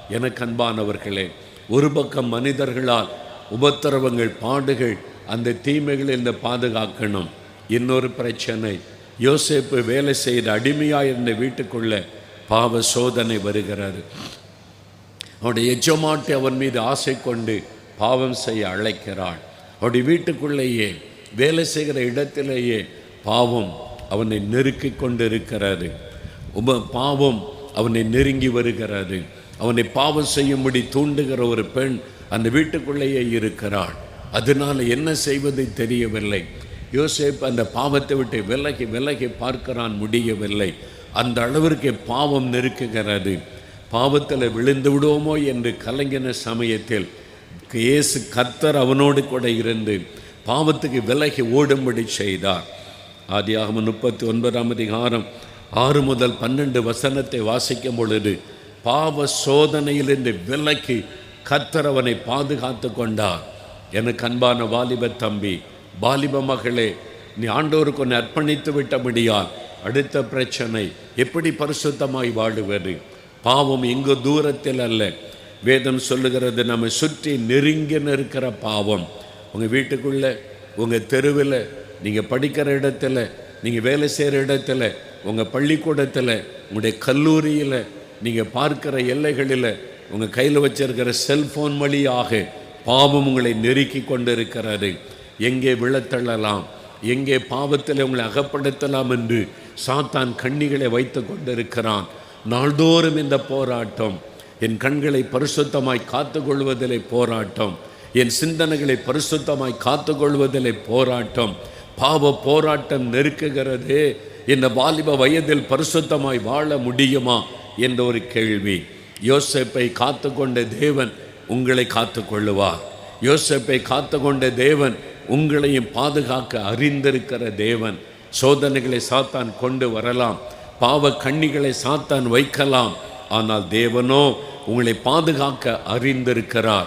எனக்கு அன்பானவர்களே ஒரு பக்கம் மனிதர்களால் உபத்திரவங்கள் பாடுகள் அந்த தீமைகளில் இந்த பாதுகாக்கணும். இன்னொரு பிரச்சனை யோசேப்பு வேலை செய்த அடிமையாக இருந்த வீட்டுக்குள்ள பாவ சோதனை வருகிறது. அவனுடைய எஜமாட்டி அவன் மீது ஆசை கொண்டு பாவம் செய்ய அழைக்கிறாள். அவருடைய வீட்டுக்குள்ளேயே வேலை செய்கிற இடத்திலேயே பாவம் அவனை நெருக்கி கொண்டு இருக்கிறது உப பாவம் அவனை நெருங்கி வருகிறது. அவனை பாவம் செய்யும்படி தூண்டுகிற ஒரு பெண் அந்த வீட்டுக்குள்ளேயே இருக்கிறாள். அதனால் என்ன செய்வது தெரியவில்லை. யோசேப் அந்த பாவத்தை விட்டு விலகி விலகி பார்க்கிறான் முடியவில்லை. அந்த அளவிற்கு பாவம் நெருக்குகிறது. பாவத்தில் விழுந்து விடுவோமோ என்று கலங்கின சமயத்தில் இயேசு கர்த்தர் அவனோடு கூட இருந்து பாவத்துக்கு விலகி ஓடும்படி செய்தார். ஆதியாகம முப்பத்தி ஒன்பதாம் அதிகாரம் ஆறு முதல் பன்னெண்டு வசனத்தை வாசிக்கும் பொழுது பாவ சோதனையிலிருந்து விலக்கி கத்தரவனை பாதுகாத்து கொண்டார் எனக்கு அன்பான வாலிப தம்பி வாலிப மகளே நீ ஆண்டோருக்கு ஒன்று அர்ப்பணித்து விட்டபடியால் அடுத்த பிரச்சனை எப்படி பரிசுத்தமாய் வாழுவது? பாவம் எங்கு தூரத்தில் அல்ல. வேதம் சொல்லுகிறது நம்ம சுற்றி நெருங்கி நிற்கிற பாவம். உங்கள் வீட்டுக்குள்ளே உங்கள் தெருவில் நீங்கள் படிக்கிற இடத்துல நீங்கள் வேலை செய்கிற இடத்துல உங்கள் பள்ளிக்கூடத்தில் உங்களுடைய கல்லூரியில் நீங்கள் பார்க்கிற எல்லைகளில் உங்கள் கையில் வச்சிருக்கிற செல்ஃபோன் வழியாக பாவம் உங்களை நெருக்கி கொண்டு இருக்கிறது எங்கே விழத்தள்ளலாம்? எங்கே பாவத்தில் உங்களை அகப்படுத்தலாம் என்று சாத்தான் கண்ணிகளை வைத்து கொண்டிருக்கிறான். நாள்தோறும் இந்த போராட்டம். என் கண்களை பரிசுத்தமாய் காத்துக்கொள்வதிலே போராட்டம். என் சிந்தனைகளை பரிசுத்தமாய் காத்துக்கொள்வதிலே போராட்டம். பாவ போராட்டம் நெருக்குகிறதே. இந்த வாலிப வயதில் பரிசுத்தமாய் வாழ முடியுமா? என்ற ஒரு கேள்வி. யோசேப்பை காத்துக்கொண்ட தேவன் உங்களை காத்துக்கொள்ளுவார். யோசேப்பை காத்துக்கொண்ட தேவன் உங்களையும் பாதுகாக்க அறிந்திருக்கிற தேவன். சோதனைகளை சாத்தான் கொண்டு வரலாம். பாவ கண்ணிகளை சாத்தான் வைக்கலாம். ஆனால் தேவனோ உங்களை பாதுகாக்க அறிந்திருக்கிறார்.